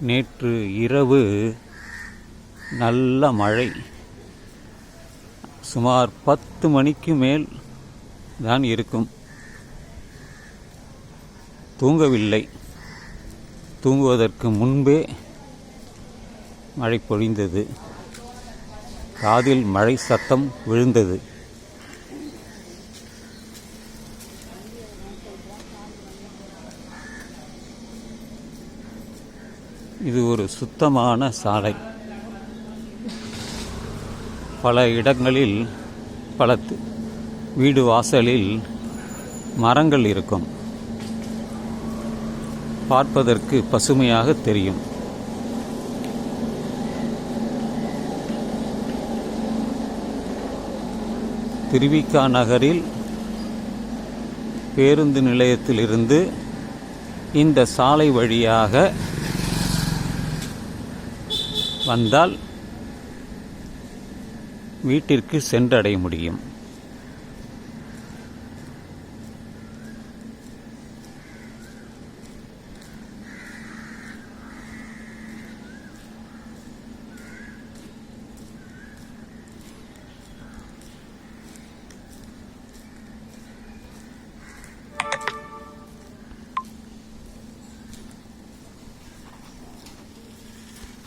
நேற்று இரவு நல்ல மழை. சுமார் பத்து மணிக்கு மேல் தான் இருக்கும். தூங்கவில்லை. தூங்குவதற்கு முன்பே மழை பொழிந்தது. காதில் மழை சத்தம் விழுந்தது. இது ஒரு சுத்தமான சாலை. பல இடங்களில் பல வீடு வாசலில் மரங்கள் இருக்கும். பார்ப்பதற்கு பசுமையாக தெரியும். திருவிக்கா நகரில் பேருந்து நிலையத்திலிருந்து இந்த சாலை வழியாக வந்தால் வீட்டிற்கு சென்றடைய முடியும்.